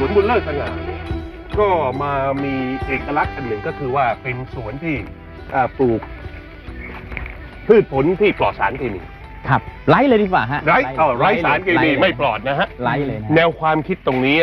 สวนบุญเลิศสง่าเนี่ยก็มามีเอกลักษณ์อันหนึ่งก็คือว่าเป็นสวนที่อ่าปลูก พืชผลที่ปลอดสารเคมีครับไล่เลยดีกว่าฮะไร้เอ่อไร้สารเคมีลยไม่ปลอดนะฮะ ไล่เลยนะแนวความคิดตรงนี้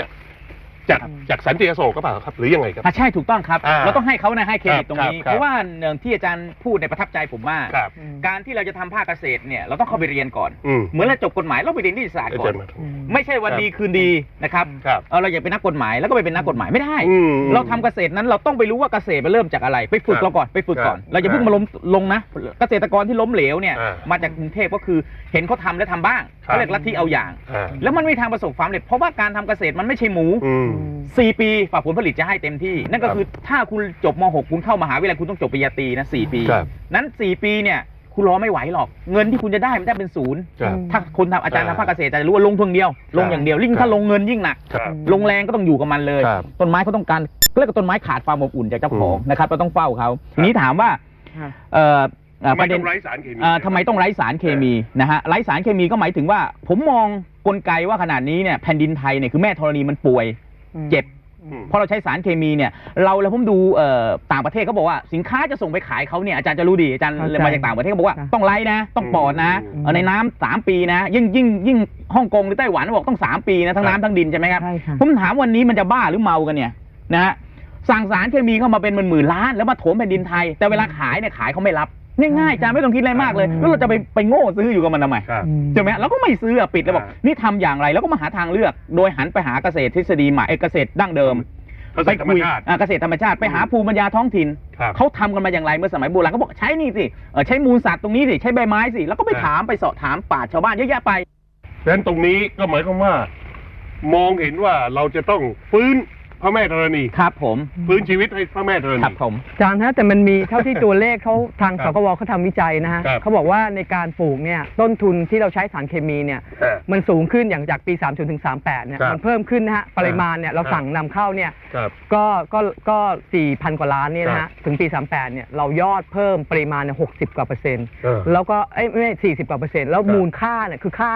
จากครับ จากสันติอโศกก็เปล่าครับ หรือยังไงครับ อะใช่ถูกต้องครับ อ่าเราต้องให้เขานะให้เครดิตตรงนี้ ครับครับ เพราะว่าเนื่องที่อาจารย์พูดในยประทับใจผมมากครับการที่เราจะทำภาคเกษตรเนี่ยเราต้องเข้าไปเรียนก่อน อืมเหมือนเราจบกฎหมายเราไปเรียนนิติศาสตร์อาก่อจารน ย์มาไม่ใช่วันดีคืนดีนะครับครับ เออเราอยากเป็นนักกฎหมายแล้วก็ไปเป็นนักกฎหมายไม่ได้ อืมเราทำเกษตรนั้นเราต้องไปรู้ว่าเกษตรมันเริ่มจากอะไร ไปฝึกครับเราก่อนไปฝึกก่อน ครับเราจะเพิ่งมาล้มลงนะ เกษตรกรที่ล้มเหลวเนี่ยอ่ามาจากกรุงเทพก็คือเห็นเขาทำแล้วทำบ้างครับ เขาเรียกลัทธิเอาอย่าง อ่าแล้วมันไม่มีทางประสบความสำเร็จเพราะว่าการทำเกษตรมันไม่ใช่หมู อืมสี่ปีฝ่าผลผลิตจะให้เต็มที่ นั่นก็ครับคือถ้าคุณจบม .6 คุณเข้ามหาวิทยาลัยคุณต้องจบปริญญาตรีนะสี่ปี ครับนั้นสี่ปีเนี่ยคุณรอไม่ไหวหรอก เงินที่คุณจะได้มันได้เป็นศูนย์ ครับถ้าคนทำอาจารย์อ่าทำภาคเกษตรจะรู้ว่าลงทุนเดียว ลงอย่างเดียวยิ่งครับถ้าลงเงินยิ่งหนัก ครับ ลงแรงก็ต้องอยู่กับมันเลย ครับต้นไม้เขาต้องการเรียกว่าต้นไม้ขาดความอบอุ่นจากเจ้าของอืมนะครับเราต้องเฝ้าเขาทีนี้ถามว่าค่ะเอ่อเอ่อทำไมประเด็ต้น องไร้สารเคมีเอ่อทำไมต้องไร้สารเคมีนะฮะไร้สารเคมีก็หมายถึงว่า ผมมองกลไกว่าขนาดนี้เนี่ยแผ่นดินไทยเนี่ยคือแม่ธรณีมันป่วย เจ็บอืมเพราะเราใช้สารเคมีเนี่ย เราแล้วผมดูเอ่อต่างประเทศเขาบอกว่าสินค้าจะส่งไปขายเขาเนี่ยอาจารย์จะรู้ดีอาจารย์เข้าใจมาจากต่างประเทศเขาบอกว่าค่ะต้องไล่นะ ต้องปลอดนะอืมเออในน้ำสามปีนะ ยิ่งยิ่งยิ่งฮ่องกงหรือไต้หวันบอกต้องสามปีนะทั้งครับน้ำทั้งดินใช่ไหมครับใช่ค่ะผมถามวันนี้มันจะบ้าหรือเมากันเนี่ยนะฮะสั่งสารเคมีเข้ามาเป็นหมื่นหมื่นๆล้านแล้วมาโถมแผ่นดินไทย แต่เวลาขายเนี่ยขายเขาไม่รับ ง่ายๆอาจารย์ไม่ต้องคิดอะไรมากเลยอืมแล้วเราจะไปไปโง่ซื้ออยู่กับมันทำไมครับ ใช่ไหมเราก็ไม่ซื้ออะปิดแล้วบอกอ่านี่ทำอย่างไรแล้วก็มาหาทางเลือก โดยหันไปหาเกษตรทฤษฎีใหม่เอ้ยเกษตรดั้งเดิมเกษตรธรรมชาติ อ่เกษตรธรรมชาติไปหาภูมิปัญญาท้องถิ่น ครับ เขาทำกันมาอย่างไรเมื่อสมัยโบราณเขาบอกใช้นี่สิเออใช้มูลสัตว์ตรงนี้สิใช้ใบไม้สิแล้วก็ไปครับถามไปสอบถามป่าชชาวบ้านเยอะแยะไปดังนั้นตรงนี้ก็หมายความว่า มองเห็นว่าเราจะต้องฟื้น พระแม่ธรณีครับผมฟื้นชีวิตให้พระแม่ธรณี ครับผมอาจารย์ฮะแต่มันมีเท่าที่ตัวเลขเขาทางคสรับกวเขาทำวิจัยนะฮะครับเขาบอกว่าในการปลูกเนี่ยต้นทุนที่เราใช้สารเคมีเนี่ยอ่ามันสูงขึ้นอย่างจากปี3ถึง38เนี่ยครับมันเพิ่มขึ้นนะฮะปริมาณเนี่ยเราครับสั่งนำเข้าเนี่ยครับก็ก็ก็4,000 กว่าล้านเนี่ยนะครัฮะบถึงปี 38เนี่ยเรายอดเพิ่มปริมาณเนี่ย60 กว่าเปอร์เซ็นต์เออแล้วก็เอ้ยไม่ใช่40 กว่าเปอร์เซ็นต์แล้วครับมูลค่าเนี่ยคือค่า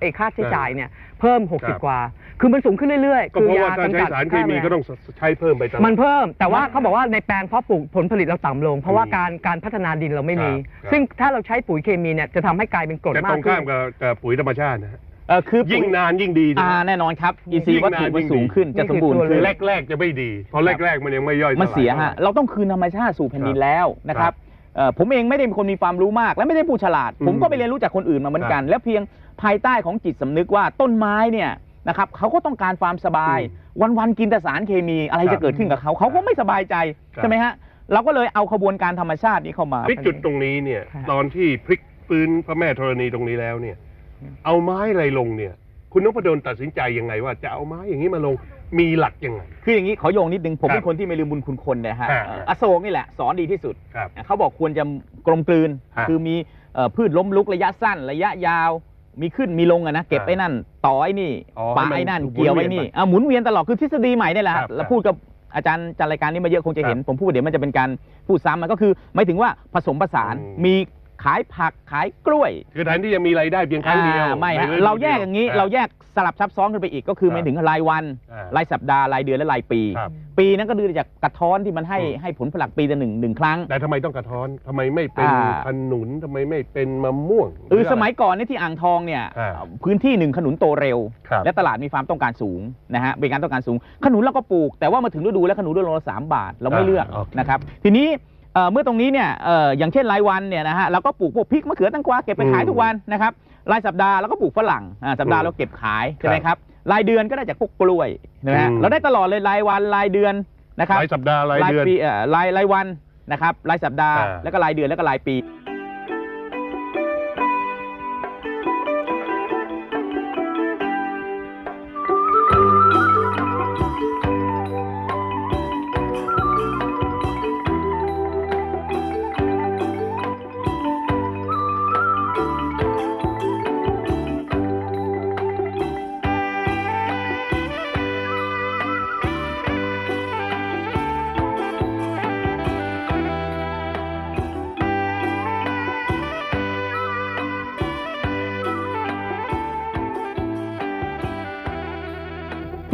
ไอ้ค่าใช้จ่ายเนี่ยเพิ่ม ครับ 60 กว่า คือมันสูงขึ้นเรื่อยๆก็เพราะว่าการใช้กำจัดสารเคมีฆ่าแมลงก็ต้องใช้เพิ่มไปตลอดมันเพิ่มแต่ว่าเขาบอกว่าในแปลงเพาะปลูกผลผลิตเราต่ำลง เพราะว่าอืมการการพัฒนาดินเราไม่มี ครับ ซึ่งถ้าเราใช้ปุ๋ยเคมีเนี่ยจะทำให้กลายเป็นกรดแต่ตมารกงขึ้ข้ามนกับกับปุ๋ยธรรมชาตินะฮะเออคือยิ่งนานยิ่งดีนะ อ่าแน่นอนครับอีซียิ่งวัตนาถุนมันยิ่งสูงดีขึ้นจะสมบูรณ์นี่คือตัวขึ้น แรกๆจะไม่ดี เพราะแรกๆมันยังไม่ย่อยมันเสียสลาฮะท่าไหร่เราต้องคืนธรรมชาติสู่แผ่นดินครับแล้วนะครับเอ่อผมเองไม่ได้เป็นคนมีความรู้มาก และไม่ได้ผู้ฉลาดอืมผมก็ไปเรียนรู้จากคนอื่นมาเหมือนกัน และเพียงภายใต้ของจิตสำนึกว่าต้นไม้เนี่ย นะครับเขาก็ต้องการความสบาย วันๆกินแต่สารเคมีอะไรครัจะบเกิดขึ้นกับเขาเขาก็ไม่สบายใจครับใช่ไหมฮะเราก็เลยเอาขบวนการธรรมชาตินี้เข้ามาพลิกจุดตรงนี้เนี่ยค่ะตอนที่พลิกฟื้นพระแม่ธรณีตรงนี้แล้วเนี่ย เอาไม้อะไรลงเนี่ย คุณนพดลตัดสินใจยังไงว่าจะเอาไม้อย่างนี้มาลงมีหลักยังไง คืออย่างนี้ขอโยงนิดนึง ผมครับเป็นคนที่ไม่ลืมบุญคุณคนนะฮะอ่าเอ่ออโศกนี่แหละ สอนดีที่สุดครับเขาบอกควรจะกลมกลืนฮะคือมีเอ่อพืชล้มลุกระยะสั้น ระยะยาว มีขึ้นมีลงอะนะเก็บอ่าไอ้นั่น ต่อไอ้นี่อ๋อปาให้มันไอ้นั่นหมุนเกี่ยวไอ้นี่เวียนไปอะหมุนเวียนตลอดคือทฤษฎีใหม่นี่แหละคฮะรับแล้วพูดกับอาจารย์จัดรายการนี้มาเยอะคงจะเห็นครับผมพูดเดี๋ยวมันจะเป็นการพูดซ้ำมันก็คือหมายถึงว่าผสมผสานอืม มี ขายผักขายกล้วยคือแทนที่จะมีรายได้เพียงครั้งเดียวอ่าไม่ฮะในฤดูเราแยกอย่างนี้ดีวเราแยกสลับซับซ้อนกันไปอีกก็คือครับไม่ถึงรายวัน อ่า รายสัปดาห์รายเดือนและรายปี ครับ ปีนั้นก็ดูจากกระท้อนที่มันให้อืม ให้ผลผลักปีละหนึ่งหนึ่งครั้ง แต่ทำไมต้องกระท้อนทำไมไม่เป็นอ่า ขนุนทำไมไม่เป็นมะม่วงเออสมัยก่อนเนี่ยที่อ่างทองเนี่ยอ่า พื้นที่หนึ่งขนุนโตเร็ว ครับ และตลาดมีความต้องการสูงนะฮะเป็นการต้องการสูง ขนุนเราก็ปลูก แต่ว่ามาถึงฤดูแล้วขนุนฤดูละสามบาทเราไม่เลือกอ่าโอเคนะครับ ทีนี้ เอ่อเมื่อตรงนี้เนี่ยเอ่ออย่างเช่นรายวันเนี่ยนะฮะเราก็ปลูกพวกพริกมะเขือแตงกวาเก็บไปขายทุกวันนะครับรายสัปดาห์เราก็ปลูกฝรั่งอ่าสัปดาห์เราเก็บขายใช่ไหมครับรายเดือนก็ได้จากพวกกล้วยนะฮะอืมเราได้ตลอดเลยรายวันรายเดือนนะครับรายสัปดาห์รายเดือนปีเอ่อรายรายวันนะครับรายสัปดาห์อ่าแล้วก็รายเดือนแล้วก็รายปี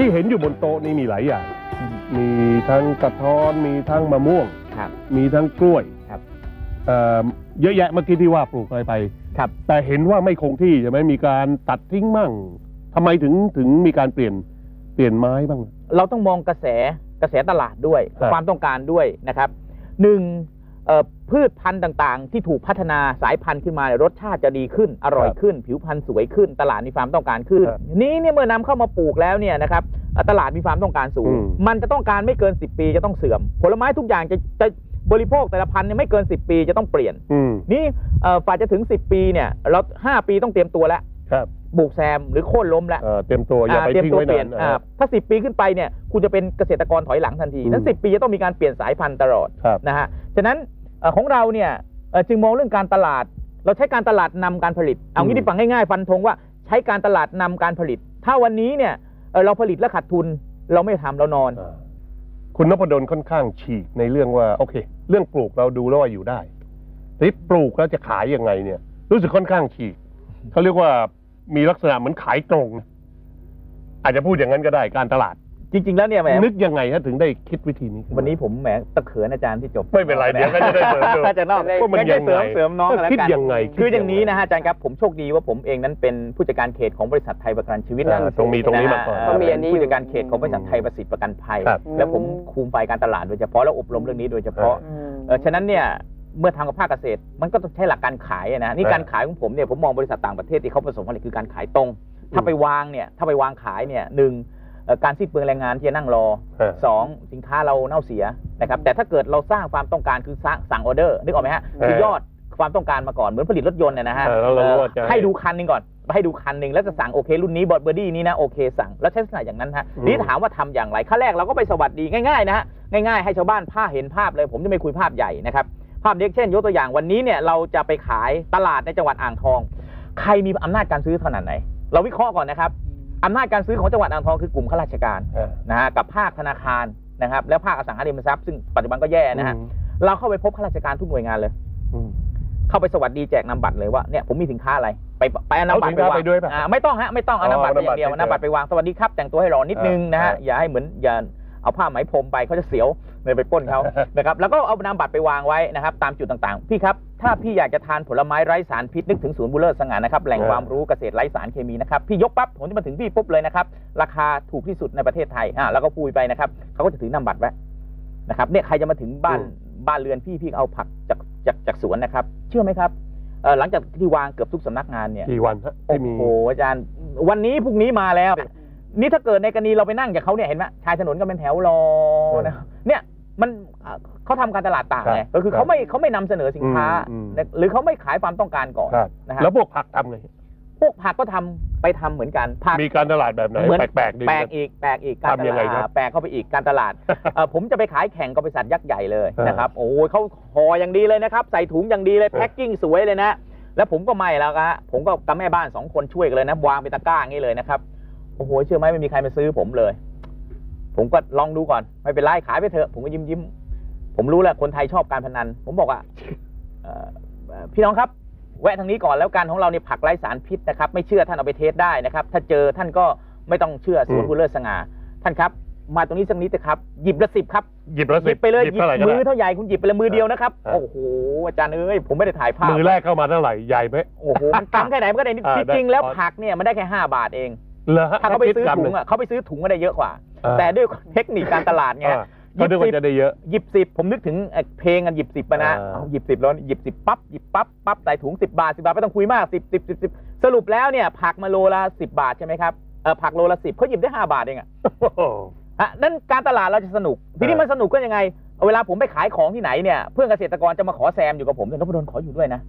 ที่เห็นอยู่บนโต๊ะนี่มีหลายอย่าง มีทั้งกระท้อน มีทั้งมะม่วง ครับ มีทั้งกล้วยครับเอ่อเยอะแยะเมื่อกี้ที่ว่าปลูกอะไรไป ครับ แต่เห็นว่าไม่คงที่ใช่ไหมมีการตัดทิ้งมั่งทำไมถึงถึงมีการเปลี่ยนเปลี่ยนไม้บ้าง เราต้องมองกระแสกระแสตลาดด้วย ครับ ความต้องการด้วยนะครับหนึ่งเอ่อ พืชพันธุ์ต่างๆ ที่ถูกพัฒนาสายพันธุ์ขึ้นมาเนี่ยรสชาติจะดีขึ้น อร่อยขึ้น ผิวพรรณสวยขึ้น ตลาดมีความต้องการขึ้นครับนี้เนี่ยเมื่อนำเข้ามาปลูกแล้วเนี่ยนะครับเอ่อตลาดมีความต้องการสูงอืมมันจะต้องการไม่เกิน 10 ปีจะต้องเสื่อม ผลไม้ทุกอย่างจะจะบริโภคแต่ละพันธุ์เนี่ยไม่เกิน 10 ปีจะต้องเปลี่ยนอืมนี่เอ่อฝ่าจะถึง 10 ปีเนี่ยเราห้าปีต้องเตรียมตัวแล้วครั บุกแซมหรือโค่นล้มแล้ว เอ่อเตรียมตัวอย่าไปทิ้งไว้เปลี่นายนถ้าสิปีขึ้นไปเนี่ยคุณจะเป็นเกษตรกรถอยหลังทันทีอืม นั้นสิปีจะต้องมีการเปลี่ยนสายพันธุ์ตลอดครับ นะฮะฉะนั้นเอ่อของเราเนี่ยเอ่อจึงมองเรื่องการตลาด เราใช้การตลาดนำการผลิต เอางี้อืม ดีฟังง่ายๆฟันธงว่าใช้การตลาดนำการผลิต ถ้าวันนี้เนี่ยเอ่อเราผลิตแล้วขาดทุนเราไม่ทำเรานอน อ่าคุณนพดลค่อนข้างฉีกในเรื่องว่าโอเค เรื่องปลูกเราดูแล้วว่าอยู่ได้ทีนี้ปลูกแล้วจะขายยังไงเนี่ย รู้สึกค่อนข้างฉีกเขาเรียกว่า มีลักษณะเหมือนขายตรงนะอาจจะพูดอย่างนั้นก็ได้การตลาด จริง ๆ แล้วเนี่ยแหมนึกยังไงฮะถึงได้คิดวิธีนี้ขึ้มาวันนี้ผมแหมตะเขินอาจารย์ที่จบไม่เป็นไรเดี๋ยวก็จะได้เสริมดู อาจารย์นอกว่ามันไม่ได้ยังเสริไงมเสริมน้องกันแล้วคิดกัน ยังไงคืออย่างนี้คิดนะฮะอาจารย์ครับผมโชคดีว่าผมเองนั้นเป็นผู้จัดการเขตของบริษัทไทยประกันชีวิตอ่าตรงมีตรงนี้มาก่อนะฮะก็มีอันนี้เป็นผู้จัดการเขตของบริษัทไทยประสิทธิ์ประกันภัย ครับ และผมคุมฝ่ายการตลาดโดยเฉพาะแล้วอบรมเรื่องนี้โดยเฉพาะ อืม เอ่อฉะนั้นเนี่ย เมื่อทำกับภาคเกษตร มันก็ต้องใช้หลักการขายอะนะนี่อ่าการขายของผมเนี่ยผมมองบริษัทต่างประเทศที่เขาประสบความสำเร็จคือการขายตรง ถ้าไปวางเนี่ยถ้าไปวางขายเนี่ยหนึ่งเอ่อการสิ้นเปลืองแรงงานที่จะนั่งรอเออ สองสินค้าเราเน่าเสียนะครับแต่ถ้าเกิดเราสร้างความต้องการคือสร้างสั่งออเดอร์นึกออกไหมฮะคือยอดความต้องการมาก่อนเหมือนผลิตรถยนต์เนี่ยนะฮะ เออแล้วเรารู้ว่าจะเอ่อให้ดูคันหนึ่งก่อน ให้ดูคันหนึ่งแล้วจะสั่งโอเค รุ่นนี้บอดเบอร์ดี้นี้นะโอเคสั่งแล้วใช้ลักษณะอย่างนั้นฮะอืม นี่ถามว่าทำอย่างไรขั้นแรกเราก็ไปสวัสดีง่ายๆนะฮะง่ายๆให้ชาวบ้านภาพเห็นภาพเลย ผมจะไม่คุยภาพใหญ่นะครับ ภาพเล็กเช่น ยกตัวอย่างวันนี้เนี่ยเราจะไปขายตลาดในจังหวัดอ่างทอง ใครมีอำนาจการซื้อขนาดไหน เราวิเคราะห์ก่อนนะครับอำนาจการซื้อของจังหวัดอ่างทองคือกลุ่มข้าราชการเออนะฮะกับภาคธนาคารนะครับ แล้วภาคอสังหาริมทรัพย์ซึ่งปัจจุบันก็แย่นะฮะเราเข้าไปพบข้าราชการทุกหน่วยงานเลยอืมเข้าไปสวัสดีแจกนำบัตรเลยว่าเนี่ยผมมีสินค้าอะไรไปไปเอานำบัตรเอาสินค้าวไปางไปด้วยป่ะอ่าไม่ต้องฮะไม่ต้องเอานำบัตรไปอย่างเดียวเอานำนำบับัตตรรไปวางสวัสดีครับแต่งตัวให้รอนิดนึงนะฮะอ่าอย่าให้เหมือนอย่าเอาผ้าไหมพรมไปเขาจะเสียว เลยไปปล้นเขานะครับแล้วก็เอานำบัตรไปวางไว้นะครับ ตามจุดต่างๆ พี่ครับถ้าพี่อยากจะทานผลไม้ไร้สารพิษนึกถึงศูนย์บุญเลิศสง่านะครับแหล่งเออความรู้เกษตรไร้สารเคมีนะครับพี่ยกปั๊บผมจะมาถึงพี่ปุ๊บเลยนะครับ ราคาถูกที่สุดในประเทศไทยอ่าแล้วก็พูดไปนะครับเขาก็จะถือนำบัตรไว้นะครับเนี่ยใครจะมาถึงบ้านบ้านเรือนพี่พี่เอาผักจากจากจากสวนนะครับ เชื่อไหมครับเอ่อหลังจากที่วางเกือบทุกสำนักงานเนี่ยกี่วันฮะโอ้ที่มีโหอาจารย์ วันนี้พรุ่งนี้มาแล้ว นี่ถ้าเกิดในกรณีเราไปนั่งจากเขาเนี่ยเห็นไหมชายถนนก็เป็นแถวรอนะเนี่ย มันอะเขาทำการตลาดต่างไงครับก็คือเขาไม่เขาไม่นำเสนอสินค้าอืมอืมนะหรือเขาไม่ขายความต้องการก่อนครับนะฮะแล้วพวกผักทำไงพวกผักก็ทำไปทำเหมือนกันผักมีการตลาดแบบไหนเหมือนแปลกๆดีแปลกอีกแปลกอีกการตทำยังไงลาครัดบแปลกเข้าไปอีกการตลาดเอ่อผมจะไปขายแข่งกับบริษัทยักษ์ใหญ่เลยเออนะครับโอ้ยเขาห่ออย่างดีเลยนะครับใส่ถุงอย่างดีเลยเออแพ็คกิ้งสวยเลยนะแล้วผมก็ไม่แล้วฮะผมก็กับแม่บ้านสองคนช่วยกันเลยนะวางเป็นตะกร้าอย่างนี้เลยนะครับโอ้โหเชื่อไหมไม่มีใครมาซื้อผมเลย ผมก็ลองดูก่อน ไม่เป็นไรขายไปเถอะ ผมก็ยิ้มยิ้มผมรู้แหละคนไทยชอบการพนัน ผมบอกว่าเอ่อเอ่อพี่น้องครับ แวะทางนี้ก่อนแล้วกันของเราเนี่ยผักไร้สารพิษนะครับ ไม่เชื่อท่านเอาไปเทสได้นะครับ ถ้าเจอท่านก็ไม่ต้องเชื่อสวนอืมบุญเลิศสง่าท่านครับ มาตรงนี้สักนิดนะครับ หยิบละสิบครับหยิบแล้วหยิบไปเลยหยิบหยิบเท่าไหร่ก็มืได้อเท่าใหญ่คุณหยิบไปเลยมือเดียวนะครับอ่าโอ้โหอาจารย์เอ้ยผมไม่ได้ถ่ายภาพมือแรกเข้ามาเท่าไหร่ใหญ่ไหมโอ้โหมันตังค์แค่ไหนมันก็ได้นิดอ่าจริงๆแล้วได้ผักเนี่ยมันได้แค่ห้าบาทเอง เหรอฮะถ้าเขาไปซื้อคิดกรัมถุหงนึ่อะเขาไปซื้อถุงก็ได้เยอะกว่าอ่าแต่ด้วยเทคนิคการตลาดไงอ่าก็นึกว่าจะได้เยอะหยิบสิบผมนึกถึงเอ่อเพลงกันหยิบสิบไปนะอ่าเอาหยิบสิบแล้วหยิบสิบปั๊บหยิบปั๊บปั๊บใส่ถุงสิบบาทสิบาทไม่ต้องคุยมากสิบสิบสิบสิบสรุปแล้วเนี่ยผักมาโลละสิบบาทใช่ไหมครับเออผักโลละสิบเขาหยิบได้ห้าบาทเองอะโอ้โหอะนั่นการตลาดเราจะสนุก ทีนี้เออมันสนุกก็ยังไง เวลาผมไปขายของที่ไหนเนี่ยเพื่อนเกษตรกรจะมาขอแซมอยู่กับผมเดี๋ยวนพดลขออยู่ด้วยนะ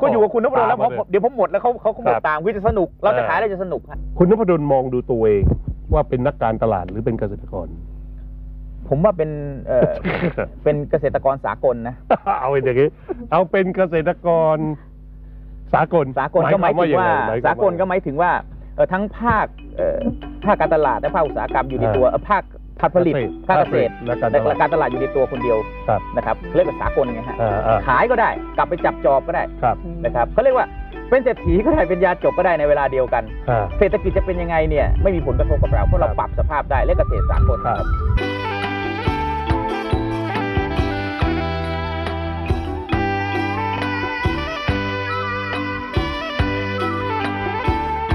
ก็อยู่กับคุณนพดลแล้วตามพอมาเลยเดี๋ยวผมหมดแล้วเขาเขาเขาหมดครับตามคือจะสนุก เราจะเออขายเราจะสนุกฮะคุณนพดลมองดูตัวเองว่าเป็นนักการตลาดหรือเป็นเกษตรกร ผมว่าเป็นเอ่อเป็นเกษตรกรสากลนะเอาเป็นอย่างนี้เอาเป็นเกษตรกรสากลสากลก็หมายถึงว่าหมยควสากลก็หมายถึงว่าเอ่อทั้งภาคเอ่อภาคการตลาดและภาคอุตสาหกรรมอยู่ในตัวเอ่อ ภาคผผลิตภาคเกษตรและการตและลาดการตลาดอยู่ในตัวคนเดียวครับนะครับเรียกว่าสากลไงฮะอ่าอ่าขายก็ได้กลับไปจับจอบก็ได้ครับนะครับเขาเรียกว่าเป็นเศรษฐีก็ได้เป็นยาจกก็ได้ในเวลาเดียวกันอ่าเศรษฐกิจจะเป็นยังไงเนี่ยไม่มีผลกระทบกับเราเพราะเราครับปรับสภาพได้และเกษตรสากลครับ